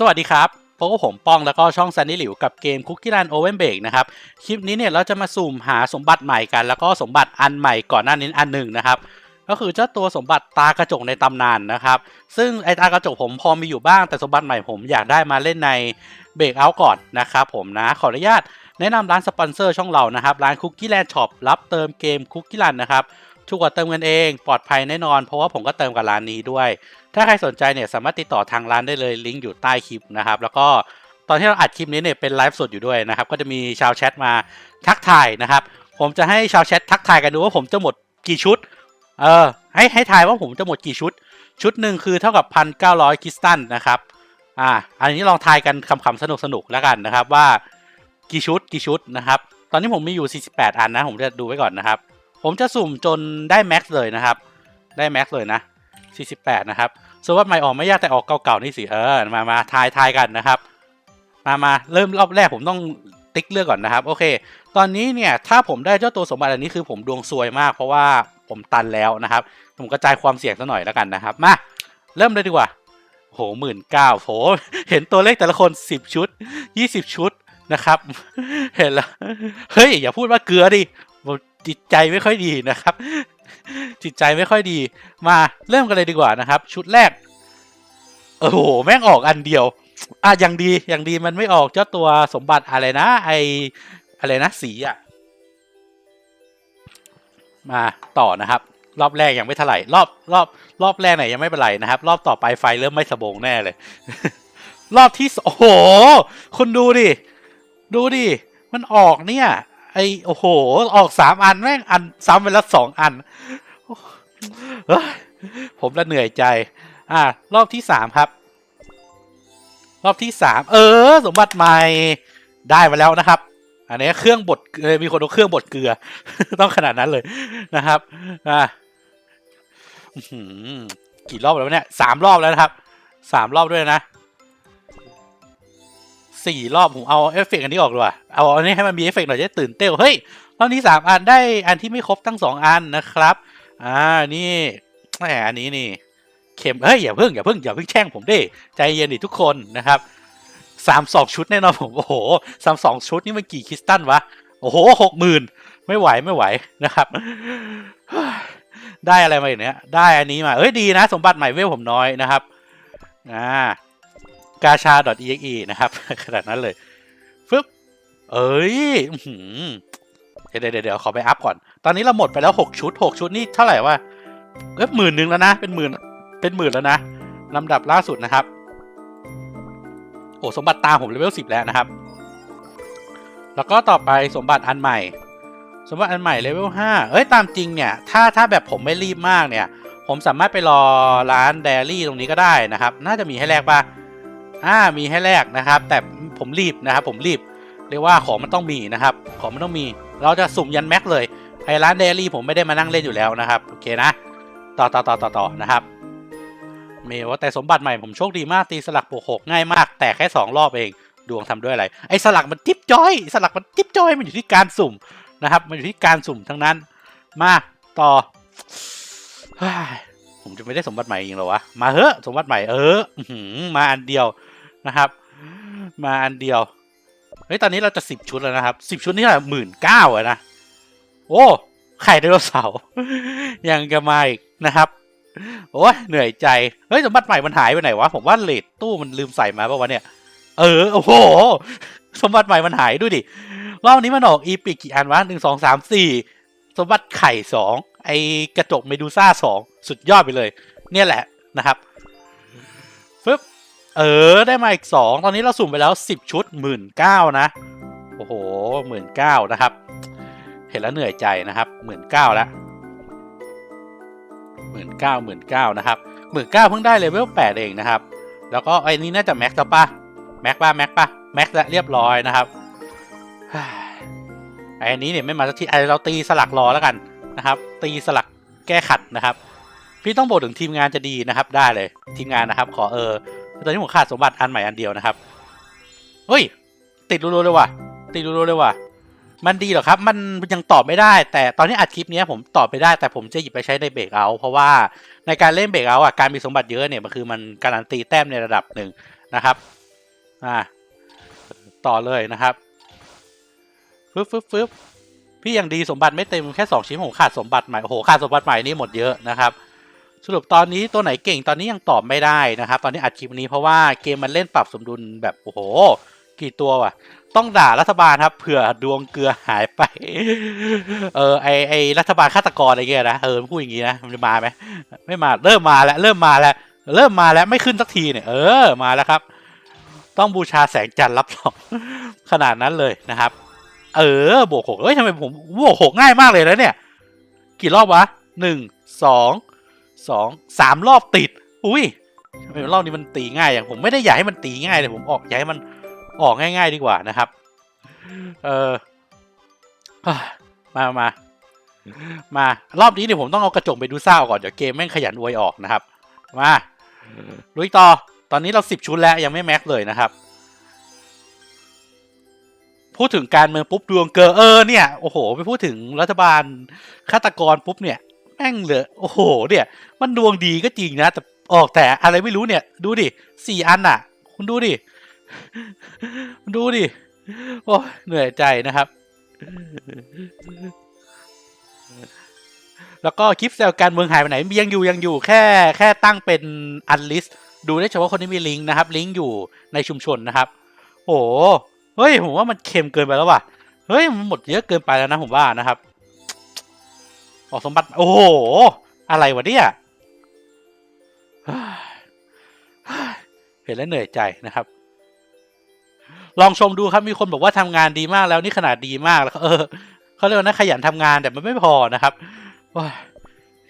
สวัสดีครับพบกับผมป้องแล้วก็ช่องซันนี่หลิวกับเกมคุกกี้รันโอเวนเบกนะครับ คลิปนี้เนี่ยเราจะมาสุ่มหาสมบัติใหม่กัน แล้วก็สมบัติอันใหม่ก่อนหน้านี้อันหนึ่งนะครับ ก็คือเจ้าตัวสมบัติตากระจกในตำนานนะครับ ซึ่งไอตากระจกผมพอมีอยู่บ้างแต่สมบัติใหม่ผมอยากได้มาเล่นในเบรกเอาก่อนนะครับผมนะขออนุญาตแนะนำร้านสปอนเซอร์ช่องเรานะครับร้านคุกกี้แลนด์ช็อปรับเติมเกมคุกกี้รันนะครับ ถูกกว่าเติมเงินเองปลอดภัยแน่นอน เพราะว่าผมก็เติมกับร้านนี้ด้วย ถ้าใครสนใจเนี่ยสามารถติดต่อทางร้านได้เลยลิงก์อยู่ใต้คลิปนะครับแล้วก็ตอนที่เราอัดคลิปนี้เนี่ยเป็นไลฟ์สดอยู่ด้วยนะครับก็จะมีชาวแชทมาทักทายนะครับ ผมจะให้ชาวแชททักทายกันดูว่าผมจะหมดกี่ชุด เออ ให้ให้ทายว่าผมจะหมดกี่ชุด ชุดหนึ่งคือเท่ากับพันเก้าร้อยคริสตัลนะครับอ่าอันนี้ลองทายกันคำๆสนุกสนุกๆแล้วกันนะครับว่ากี่ชุดกี่ชุดนะครับ ตอนนี้ผมมีอยู่ 48 อันนะ ผมจะดูไว้ก่อนนะครับ ผมจะสุ่มจนได้แม็กซ์เลยนะครับ ได้แม็กซ์เลยนะ 48 นะครับสวนว่าใหม่ออกไม่ยากแต่ออกเก่าๆนี่สิเออมามาทายทายกันนะครับ มามาเริ่มรอบแรกผมต้องติ๊กเลือกก่อนนะครับ โอเค ตอนนี้เนี่ยถ้าผมได้เจ้าตัวสมบัติอันนี้คือผมดวงซวยมาก เพราะว่าผมตันแล้วนะครับ ผมกระจายความเสี่ยงซะหน่อยแล้วกันนะครับ มา เริ่มเลยดีกว่าโหหมื่นเก้าโห เห็นตัวเลขแต่ละคนสิบชุดยี่สิบชุดนะครับ เห็นแล้ว เฮ้ย อย่าพูดว่าเกลือดิ จิตใจไม่ค่อยดีนะครับ จิตใจไม่ค่อยดี มาเริ่มกันเลยดีกว่านะครับ ชุดแรก โอ้โห แม่งออกอันเดียว อะยังดียังดีมันไม่ออกเจ้าตัวสมบัติอะไรนะ ไออะไรนะสีอะ มาต่อนะครับ รอบแรกยังไม่เท่าไหร่รอบรอบรอบแรกไหนยังไม่เป็นไรนะครับ รอบต่อไปไฟเริ่มไม่สบงแน่เลย รอบที่โอ้โหคุณดูดิ ดูดิ มันออกเนี่ย ไอโอ้โห ออกสามอันแม่งอันซ้ำไปแล้วสองอัน ผมละเหนื่อยใจ อ่ารอบที่สามครับ รอบที่สามเออ สมบัติใหม่ได้มาแล้วนะครับ อันนี้เครื่องบดมีคนเอาเครื่องบดเกลือ ต้องขนาดนั้นเลยนะครับ อ่าหือกี่รอบแล้วเนี่ยสามรอบแล้วนะครับสามรอบด้วยนะ สี่รอบผมเอาเอฟเฟกต์อันนี้ออกดีกว่าเอาอันนี้ให้มันมีเอฟเฟกต์หน่อยจะตื่นเต้นเฮ้ยรอบนี้สามอันได้อันที่ไม่ครบทั้งสองอันนะครับ อ่านี่แหมอันนี้นี่เข็มเฮ้ยอย่าเพิ่งอย่าเพิ่งอย่าเพิ่งแช่งผมดิใจเย็นดิทุกคนนะครับสามสองชุดแน่นอนผมโอ้โหสามสองชุดนี่มันกี่คริสตัลวะโอ้โหหกหมื่นไม่ไหวไม่ไหวนะครับ ได้อะไรมาอย่างเนี้ย ได้อันนี้มาเอ้ยดีนะ สมบัติใหม่เวลผมน้อยนะครับอ่า กาชา .exe นะครับ ขนาดนั้นเลยฟึบเอ้ยเดี๋ยวเดี๋ยวขอไปอัพก่อน ตอนนี้เราหมดไปแล้วหกชุดหกชุดนี่เท่าไหร่วะเอ้ยหมื่นหนึ่งแล้วนะ เป็นหมื่น เป็นหมื่นแล้วนะลำดับล่าสุดนะครับ โอ้สมบัติตามผมเลเวลสิบแล้วนะครับ แล้วก็ต่อไปสมบัติอันใหม่ สมบัติอันใหม่เลเวลห้าเอ้ยตามจริงเนี่ย ถ้าถ้าแบบผมไม่รีบมากเนี่ย ผมสามารถไปรอร้านเดลี่ตรงนี้ก็ได้นะครับ น่าจะมีให้แลกป่ะ อ่ามีให้แลกนะครับ แต่ผมรีบนะครับ ผมรีบเรียกว่าของมันต้องมีนะครับ ของมันต้องมี เราจะสุ่มยันแม็กเลยไอ้ร้านเดลี่ผมไม่ได้มานั่งเล่นอยู่แล้วนะครับโอเคนะต่อต่อต่อต่อต่อนะครับเมว่าแต่สมบัติใหม่ผมโชคดีมากตีสลักบวกหกง่ายมาก แต่แค่สองรอบเองดวงทำด้วยอะไรไอ้สลักมันจิ๊บจ้อย สลักมันจิ๊บจ้อยมันอยู่ที่การสุ่มนะครับ มันอยู่ที่การสุ่มทั้งนั้น มาต่อเฮ้ ผมจะไม่ได้สมบัติใหม่จริงหรอวะ มาเฮ้สมบัติใหม่เออมาอันเดียวนะครับ มาอันเดียว เฮ้ย ตอนนี้เราจะสิบชุดแล้วนะครับสิบชุดนี่แหละหมื่นเก้าอะนะ โอ้ไข่ไดโนเสาร์ยังจะมาอีกนะครับโอ้ยเหนื่อยใจ เฮ้ย สมบัติใหม่มันหายไปไหนวะ ผมว่าเลทตู้มันลืมใส่มาป่าวะเนี่ย เออ โอ้โห สมบัติใหม่มันหายด้วยดิ รอบนี้มันออกอีพิกกี่อันวะหนึ่งสองสามสี่ สมบัติไข่สอง ไอกระจกเมดูซ่าสอง สุดยอดไปเลย เนี่ยแหละนะครับฟึบเออได้มาอีกสองตอนนี้เราสุ่มไปแล้วสิบชุดหมื่นเก้านะโอ้โหหมื่นเก้านะครับ เห็นแล้วเหนื่อยใจนะครับหมื่นเก้าแล้วหมื่นเก้าหมื่นเก้านะครับหมื่นเก้าเพิ่งได้เลเวลแปดเองนะครับ แล้วก็ไอ้นี่น่าจะแม็กซ์แล้วป่ะแม็กป่ะแม็กป่ะแม็กซ์แล้วเรียบร้อยนะครับไอ้นนี้เนี่ยไม่มาสักทีไอ้เราตีสลักรอแล้วกันนะครับ ตีสลักแก้ขัดนะครับ พี่ต้องบอกถึงทีมงานจะดีนะครับได้เลย ทีมงานนะครับขอเออตอนนี้ผมขาดสมบัติอันใหม่อันเดียวนะครับเฮ้ย ติดรัวๆเลยว่ะ ติดรัวๆเลยว่ะ มันดีเหรอครับ มันยังตอบไม่ได้ แต่ตอนนี้อัดคลิปนี้ผมตอบไปได้ แต่ผมจะหยิบไปใช้ในเบรกเอาเพราะว่าในการเล่นเบรกเอาอะการมีสมบัติเยอะเนี่ยมันคือมันการันตีแต้มในระดับหนึ่งนะครับอ่าต่อเลยนะครับฟึบฟึบฟึบพี่ยังดีสมบัติไม่เต็มแค่สองชิ้นผมขาดสมบัติใหม่โอ้โหขาดสมบัติใหม่นี่หมดเยอะนะครับ สรุปตอนนี้ตัวไหนเก่งตอนนี้ยังตอบไม่ได้นะครับ ตอนนี้อัดคลิปนี้เพราะว่าเกมมันเล่นปรับสมดุลแบบโอ้โห กี่ตัววะต้องด่ารัฐบาลครับเผื่อดวงเกลือหายไป เออไอไอรัฐบาลฆาตกรอะไรเงี้ยนะเออพูดอย่างงี้นะมันจะมาไหมไม่มาเริ่มมาแล้วเริ่มมาแล้ว เริ่มมาแล้วไม่ขึ้นสักทีเนี่ยเออมาแล้วครับ ต้องบูชาแสงจันทร์รับรองขนาดนั้นเลยนะครับ เออบวกหกเอ้ยทำไมผมบวกหกง่ายมากเลยนะเนี่ย กี่รอบวะหนึ่งสอง สองสามรอบติด อุ้ยทำไมรอบนี้มันตีง่ายอย่างผมไม่ได้อยากให้มันตีง่ายเลยผมออกอยากให้มันออกง่าย ๆ ดีกว่านะครับ เออมามามารอบนี้เนี่ยผมต้องเอากระจกไปดูซ่าก่อนเดี๋ยวเกมแม่งขยันอวยออกนะครับ มาลุยต่อตอนนี้เราสิบชุดแล้วยังไม่แม็กเลยนะครับ พูดถึงการเมืองปุ๊บดวงเกอเออเนี่ยโอ้โหไปพูดถึงรัฐบาลฆาตกรปุ๊บเนี่ย แม่งเหลือโอ้โห เนี่ย มันดวงดีก็จริงนะ แต่ออกแต่อะไรไม่รู้เนี่ย ดูดิสี่อันน่ะ คุณดูดิดูดิโอ้เหนื่อยใจนะครับ แล้วก็คลิปแซวการเมืองหายไปไหนยังอยู่ยังอยู่แค่แค่ตั้งเป็นอันลิสดูได้เฉพาะคนที่มีลิงก์นะครับ ลิงก์อยู่ในชุมชนนะครับโอ้เฮ้ยผมว่ามันเค็มเกินไปแล้วว่ะเฮ้ยมันหมดเยอะเกินไปแล้วนะผมว่านะครับ ออกสมบัติ โอ้โห อะไรวะเนี่ยเห็นแล้วเหนื่อยใจนะครับ ลองชมดูครับมีคนบอกว่าทำงานดีมากแล้วนี่ขนาดดีมากแล้วเออเขาเรียกว่านะขยันทำงานแต่มันไม่พอนะครับว้าย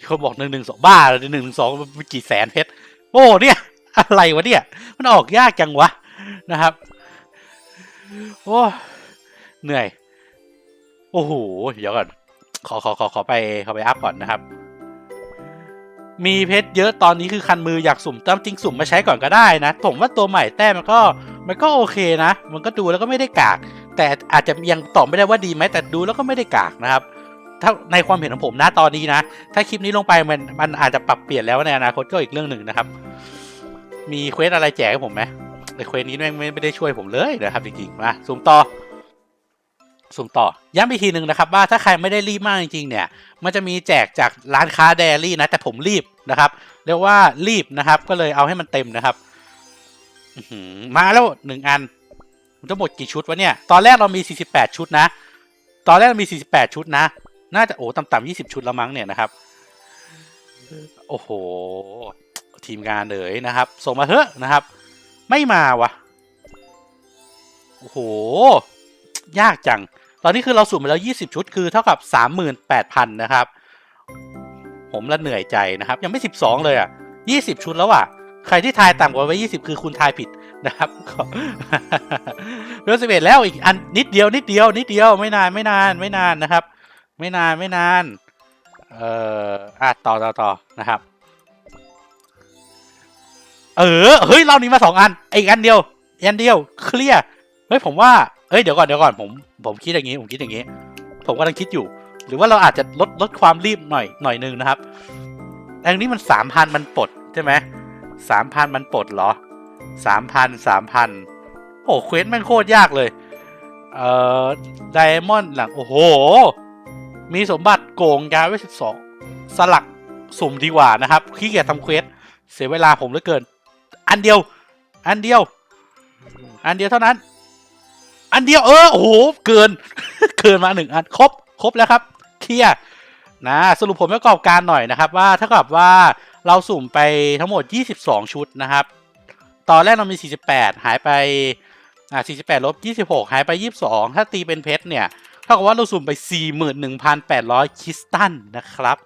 คนบอกหนึ่งหนึ่งสองบ้าเลยหนึ่งหนึ่งสองกี่แสนเพชรโอ้เนี่ย อะไรวะเนี่ย มันออกยากจังวะนะครับ โอ้เหนื่อย โอ้โหเดี๋ยวก่อน ขอขอขอขอไปขอไปอัพก่อนนะครับ มีเพชรเยอะตอนนี้คือคันมืออยากสุ่มตามจริงสุ่มมาใช้ก่อนก็ได้นะ ผมว่าตัวใหม่แต้มมันก็มันก็โอเคนะ มันก็ดูแล้วก็ไม่ได้กาก แต่อาจจะยังตอบไม่ได้ว่าดีไหมแต่ดูแล้วก็ไม่ได้กากนะครับ ถ้าในความเห็นของผมนะตอนนี้นะ ถ้าคลิปนี้ลงไปมันมันอาจจะปรับเปลี่ยนแล้วในอนาคตก็อีกเรื่องหนึ่งนะครับ มีเควสอะไรแจกให้ผมไหมในเควสนี้แม่งไม่ไม่ได้ช่วยผมเลยนะครับจริงๆมาสุ่มต่อ สุ่มต่อ ย้ำอีกทีหนึ่งนะครับว่าถ้าใครไม่ได้รีบมากจริงๆเนี่ยมันจะมีแจกจากร้านค้าเดลี่นะ แต่ผมรีบนะครับเรียกว่ารีบนะครับ ก็เลยเอาให้มันเต็มนะครับมาแล้วหนึ่งอันมันจะหมดกี่ชุดวะเนี่ย ตอนแรกเรามี 48 ชุดนะ ตอนแรกเรามี 48 ชุดนะ น่าจะโอ้ต่ำๆ20 ชุดละมั้งเนี่ยนะครับ โอ้โห ทีมงานเลยนะครับ ส่งมาเถอะนะครับ ไม่มาวะโอ้โห ยากจัง ตอนนี้คือเราสุ่มไปแล้ว 20 ชุดคือเท่ากับ 38,000 นะครับ ผมละเหนื่อยใจนะครับ ยังไม่ 12 เลยอะ 20 ชุดแล้วอะ ใครที่ทายต่ำกว่าไว้20 คือคุณทายผิดนะครับเรื่องสิบเอ็ดแล้วอีกอันนิดเดียวนิดเดียวนิดเดียวไม่นานไม่นานไม่นานนะครับ ไม่นานไม่นานเอ่ออะต่อต่อต่อนะครับ เออเฮ้ยเรานี้มาสองอันอีกอันเดียวอีกอันเดียวเคลียร์เฮ้ยผมว่า เอ้ยเดี๋ยวก่อนเดี๋ยวก่อนผมผมคิดอย่างนี้ผมคิดอย่างนี้ ผมกำลังคิดอยู่ หรือว่าเราอาจจะลดลดความรีบหน่อยหน่อยนึงนะครับอันนี้มันสามพันมันปลดใช่ไหมสามพันมันปลดเหรอสามพันสามพันโอ้เควสมันโคตรยากเลย เอ่อไดมอนด์หลังโอ้โห มีสมบัติโกงยาไว้สิบสองสลักสุ่มดีกว่านะครับขี้เกียจทำเควสเสียเวลาผมเหลือเกิน อันเดียว อันเดียว อันเดียวเท่านั้น อันเดียวเออโอ้โหเกิน เกินมาหนึ่งอันครบครบแล้วครับเคลียร์นะสรุปผลประกอบการหน่อยนะครับ ว่าเท่ากับว่าเราสุ่มไปทั้งหมด 22 ชุดนะครับ ตอนแรกเรามี 48 หายไปอ่า48ลบ26 หายไป 22 ถ้าตีเป็นเพชรเนี่ยเท่ากับว่าเราสุ่มไป 41,800 คริสตัลนะครับ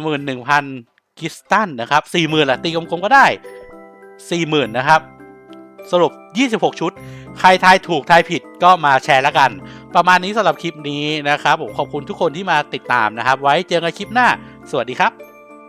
41,000 คริสตัลนะครับ 40,000ละตีกลมๆก็ได้ 40,000 นะครับ สรุป 26 ชุด ใครทายถูกทายผิดก็มาแชร์แล้วกัน ประมาณนี้สำหรับคลิปนี้นะครับผมขอบคุณทุกคนที่มาติดตามนะครับ ไว้เจอกันคลิปหน้า สวัสดีครับ